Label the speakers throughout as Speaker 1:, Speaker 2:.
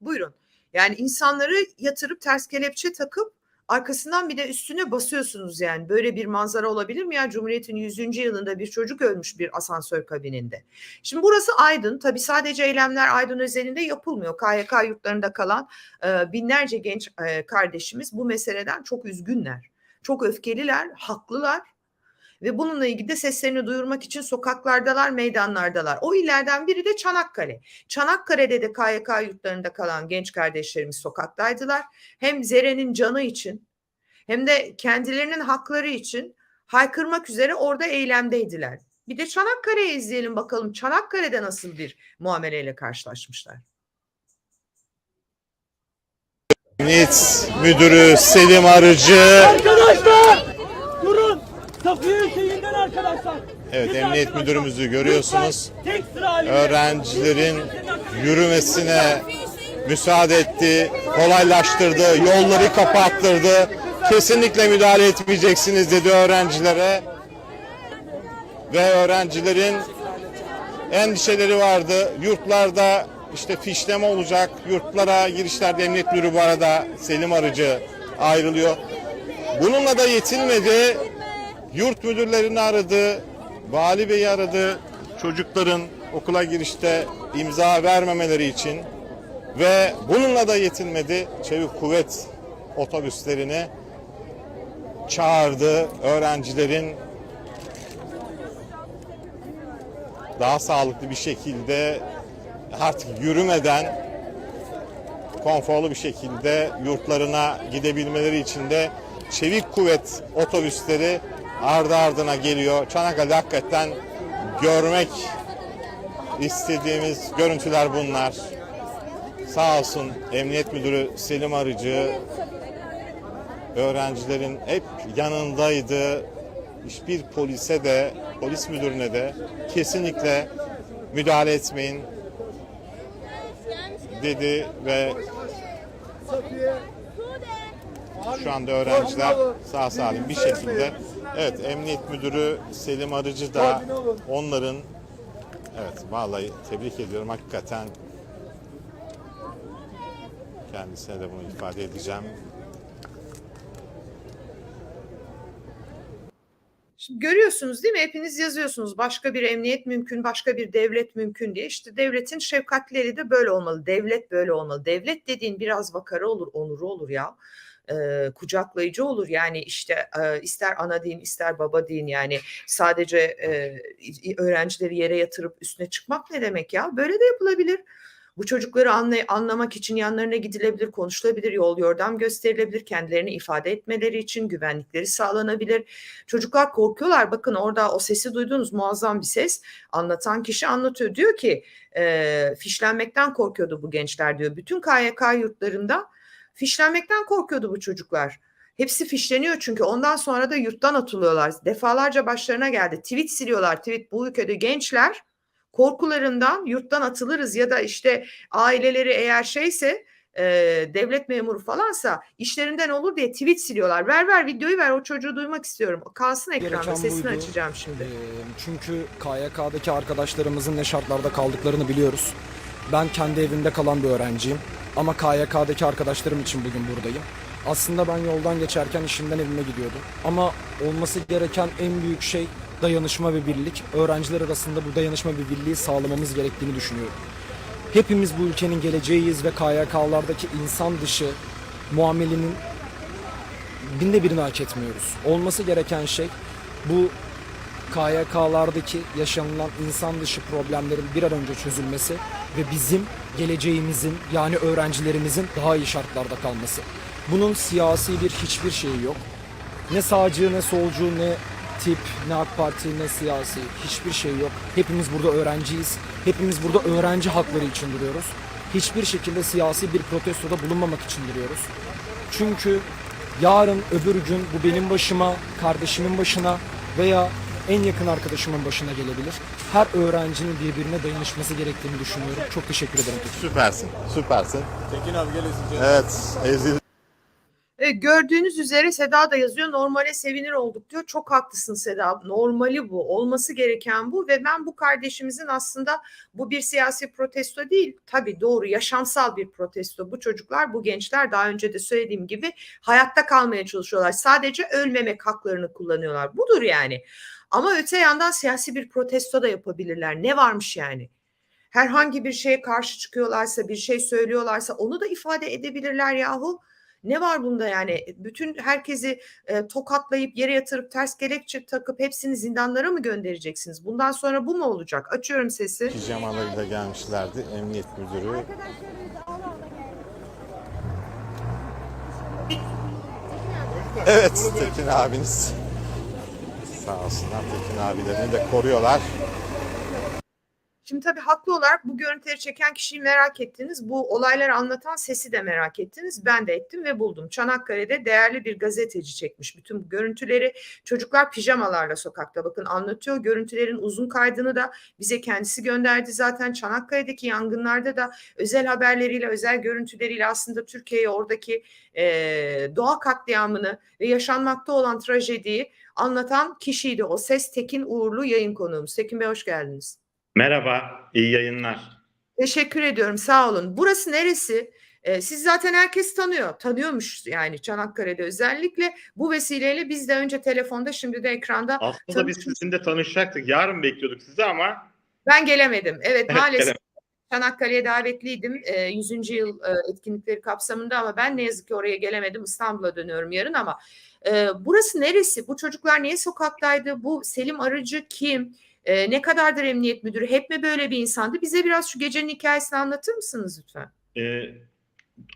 Speaker 1: Buyurun. Yani insanları yatırıp ters kelepçe takıp arkasından bir de üstüne basıyorsunuz yani. Böyle bir manzara olabilir mi ya? Cumhuriyet'in 100. yılında bir çocuk ölmüş bir asansör kabininde. Şimdi burası Aydın. Tabii sadece eylemler Aydın özelinde yapılmıyor. KYK yurtlarında kalan e, binlerce genç e, kardeşimiz bu meseleden çok üzgünler. Çok öfkeliler, haklılar. Ve bununla ilgili de seslerini duyurmak için sokaklardalar, meydanlardalar. O illerden biri de Çanakkale. Çanakkale'de de KYK yurtlarında kalan genç kardeşlerimiz sokaktaydılar. Hem Zere'nin canı için hem de kendilerinin hakları için haykırmak üzere orada eylemdeydiler. Bir de Çanakkale'yi izleyelim bakalım. Çanakkale'de nasıl bir muameleyle karşılaşmışlar.
Speaker 2: Emniyet Müdürü Selim Arıcı!
Speaker 3: Safiye Hüseyin'den arkadaşlar.
Speaker 2: Evet,
Speaker 3: Siz
Speaker 2: emniyet
Speaker 3: arkadaşlar,
Speaker 2: müdürümüzü görüyorsunuz. öğrencilerin yürümesine müsaade etti, kolaylaştırdı, yolları kapattırdı. Kesinlikle müdahale etmeyeceksiniz dedi öğrencilere. Ve öğrencilerin endişeleri vardı. Yurtlarda işte fişleme olacak. Yurtlara girişlerde emniyet müdürü bu arada Selim Arıcı ayrılıyor. Bununla da yetinmedi. Yurt müdürlerini aradı. Vali Bey'i aradı. Çocukların okula girişte imza vermemeleri için ve bununla da yetinmedi. Çevik kuvvet otobüslerini çağırdı. Öğrencilerin daha sağlıklı bir şekilde artık yürümeden konforlu bir şekilde yurtlarına gidebilmeleri için de çevik kuvvet otobüsleri ardı ardına geliyor. Çanakkale hakikaten görmek istediğimiz görüntüler bunlar. Sağ olsun Emniyet Müdürü Selim Arıcı öğrencilerin hep yanındaydı. Hiçbir polise de, polis müdürüne de kesinlikle müdahale etmeyin dedi ve şu anda öğrenciler sağ salim bir şekilde evet emniyet müdürü Selim Arıcı da onların evet vallahi tebrik ediyorum hakikaten kendisine de bunu ifade edeceğim.
Speaker 1: Şimdi görüyorsunuz değil mi? Hepiniz yazıyorsunuz. Başka bir emniyet mümkün, başka bir devlet mümkün diye. İşte devletin şefkatleri de böyle olmalı. Devlet böyle olmalı. Devlet dediğin biraz vakarı olur, onuru olur ya. Ee, kucaklayıcı olur. Yani işte e, ister ana din, ister baba din yani sadece e, öğrencileri yere yatırıp üstüne çıkmak ne demek ya? Böyle de yapılabilir. Bu çocukları anlay- anlamak için yanlarına gidilebilir, konuşulabilir, yol yordam gösterilebilir, kendilerini ifade etmeleri için güvenlikleri sağlanabilir. Çocuklar korkuyorlar. Bakın orada o sesi duydunuz muazzam bir ses. Anlatan kişi anlatıyor. Diyor ki e, fişlenmekten korkuyordu bu gençler diyor. Bütün KYK yurtlarında fişlenmekten korkuyordu bu çocuklar. Hepsi fişleniyor çünkü ondan sonra da yurttan atılıyorlar. Defalarca başlarına geldi. Tweet siliyorlar. Tweet bu ülkede gençler korkularından yurttan atılırız ya da işte aileleri eğer şeyse e, devlet memuru falansa işlerinden olur diye tweet siliyorlar. Ver ver videoyu ver o çocuğu duymak istiyorum. Kalsın ekranda sesini
Speaker 4: buydu.
Speaker 1: açacağım şimdi.
Speaker 4: Ee, çünkü KYK'daki arkadaşlarımızın ne şartlarda kaldıklarını biliyoruz. Ben kendi evimde kalan bir öğrenciyim. Ama KYK'daki arkadaşlarım için bugün buradayım. Aslında ben yoldan geçerken işimden evime gidiyordum. Ama olması gereken en büyük şey dayanışma ve birlik. Öğrenciler arasında bu dayanışma ve birliği sağlamamız gerektiğini düşünüyorum. Hepimiz bu ülkenin geleceğiyiz ve KYK'lardaki insan dışı muamelenin binde birini hak etmiyoruz. Olması gereken şey bu KYK'lardaki yaşanılan insan dışı problemlerin bir an önce çözülmesi ve bizim geleceğimizin yani öğrencilerimizin daha iyi şartlarda kalması. Bunun siyasi bir hiçbir şeyi yok. Ne sağcı ne solcu ne tip ne AK Parti ne siyasi hiçbir şey yok. Hepimiz burada öğrenciyiz. Hepimiz burada öğrenci hakları için duruyoruz. Hiçbir şekilde siyasi bir protestoda bulunmamak için duruyoruz. Çünkü yarın öbür gün bu benim başıma, kardeşimin başına veya en yakın arkadaşımın başına gelebilir. Her öğrencinin birbirine dayanışması gerektiğini düşünüyorum. Çok teşekkür ederim.
Speaker 2: Süpersin, süpersin.
Speaker 5: Tekin abi gel.
Speaker 2: Evet, ezil
Speaker 1: Gördüğünüz üzere Seda da yazıyor normale sevinir olduk diyor. Çok haklısın Seda. Normali bu. Olması gereken bu ve ben bu kardeşimizin aslında bu bir siyasi protesto değil. Tabii doğru yaşamsal bir protesto. Bu çocuklar bu gençler daha önce de söylediğim gibi hayatta kalmaya çalışıyorlar. Sadece ölmemek haklarını kullanıyorlar. Budur yani. Ama öte yandan siyasi bir protesto da yapabilirler. Ne varmış yani? Herhangi bir şeye karşı çıkıyorlarsa, bir şey söylüyorlarsa onu da ifade edebilirler yahu. Ne var bunda yani? Bütün herkesi e, tokatlayıp yere yatırıp ters kelepçe takıp hepsini zindanlara mı göndereceksiniz? Bundan sonra bu mu olacak? Açıyorum sesi.
Speaker 2: Pijamalarıyla gelmişlerdi. Emniyet müdürü Evet Tekin abiniz. Sağ olsunlar Tekin abilerini de koruyorlar.
Speaker 1: Şimdi tabii haklı olarak bu görüntüleri çeken kişiyi merak ettiniz. Bu olayları anlatan sesi de merak ettiniz. Ben de ettim ve buldum. Çanakkale'de değerli bir gazeteci çekmiş bütün bu görüntüleri. Çocuklar pijamalarla sokakta bakın anlatıyor. Görüntülerin uzun kaydını da bize kendisi gönderdi. Zaten Çanakkale'deki yangınlarda da özel haberleriyle, özel görüntüleriyle aslında Türkiye'ye oradaki e, doğa katliamını ve yaşanmakta olan trajediyi anlatan kişiydi. O ses Tekin Uğurlu yayın konuğumuz. Tekin Bey hoş geldiniz.
Speaker 5: Merhaba, iyi yayınlar.
Speaker 1: Teşekkür ediyorum. Sağ olun. Burası neresi? Ee, siz zaten herkes tanıyor. Tanıyormuş yani Çanakkale'de özellikle. Bu vesileyle biz de önce telefonda şimdi de ekranda
Speaker 5: Aslında biz sizinle tanışacaktık. Yarın bekliyorduk sizi ama
Speaker 1: ben gelemedim. Evet
Speaker 5: Evet,
Speaker 1: maalesef
Speaker 5: gelemedim.
Speaker 1: Çanakkale'ye davetliydim e, 100. yıl e, etkinlikleri kapsamında ama ben ne yazık ki oraya gelemedim. İstanbul'a dönüyorum yarın ama e, burası neresi? Bu çocuklar niye sokaktaydı? Bu Selim Arıcı kim? E, ne kadardır emniyet müdürü? Hep mi böyle bir insandı? Bize biraz şu gecenin hikayesini anlatır mısınız lütfen?
Speaker 5: e,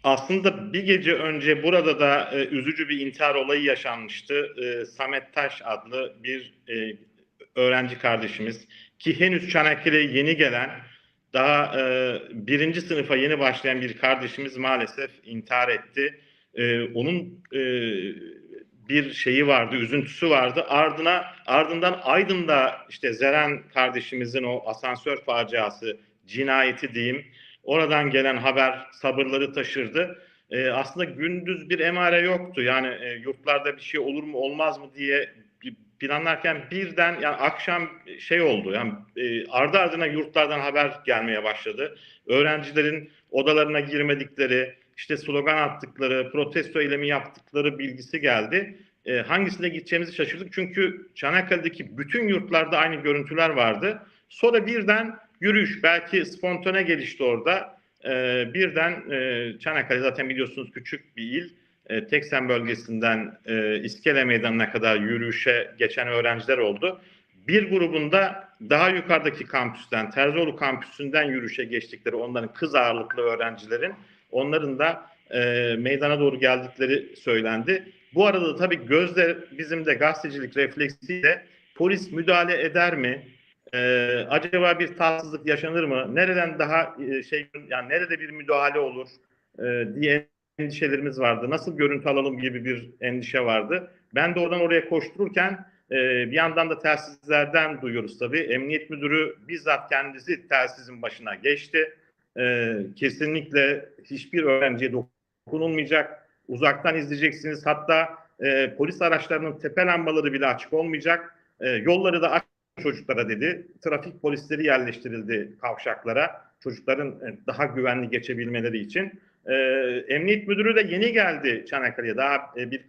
Speaker 5: aslında bir gece önce burada da e, üzücü bir intihar olayı yaşanmıştı. E, Samet Taş adlı bir e, öğrenci kardeşimiz ki henüz Çanakkale'ye yeni gelen daha e, birinci sınıfa yeni başlayan bir kardeşimiz maalesef intihar etti. E, onun e, bir şeyi vardı, üzüntüsü vardı. Ardına ardından Aydın'da işte Zeren kardeşimizin o asansör faciası, cinayeti diyeyim. Oradan gelen haber sabırları taşırdı. E, aslında gündüz bir emare yoktu. Yani e, yurtlarda bir şey olur mu olmaz mı diye planlarken birden yani akşam şey oldu. Yani e, ardı ardına yurtlardan haber gelmeye başladı. Öğrencilerin odalarına girmedikleri, işte slogan attıkları, protesto eylemi yaptıkları bilgisi geldi. E, hangisine gideceğimizi şaşırdık. Çünkü Çanakkale'deki bütün yurtlarda aynı görüntüler vardı. Sonra birden yürüyüş, belki spontane gelişti orada. E, birden e, Çanakkale zaten biliyorsunuz küçük bir il. E, Teksen bölgesinden e, İskele Meydanı'na kadar yürüyüşe geçen öğrenciler oldu. Bir grubunda daha yukarıdaki kampüsten, Terzioğlu kampüsünden yürüyüşe geçtikleri onların kız ağırlıklı öğrencilerin onların da e, meydana doğru geldikleri söylendi. Bu arada da tabii gözle bizim de gazetecilik refleksiyle polis müdahale eder mi? E, acaba bir tatsızlık yaşanır mı? Nereden daha e, şey yani nerede bir müdahale olur e, diye endişelerimiz vardı. Nasıl görüntü alalım gibi bir endişe vardı. Ben de oradan oraya koştururken e, bir yandan da telsizlerden duyuyoruz tabii. Emniyet müdürü bizzat kendisi telsizin başına geçti. E, kesinlikle hiçbir öğrenciye dokunulmayacak. Uzaktan izleyeceksiniz. Hatta e, polis araçlarının tepe lambaları bile açık olmayacak. E, yolları da aç çocuklara dedi. Trafik polisleri yerleştirildi kavşaklara. Çocukların e, daha güvenli geçebilmeleri için. E, emniyet müdürü de yeni geldi Çanakkale'ye. Daha e, birkaç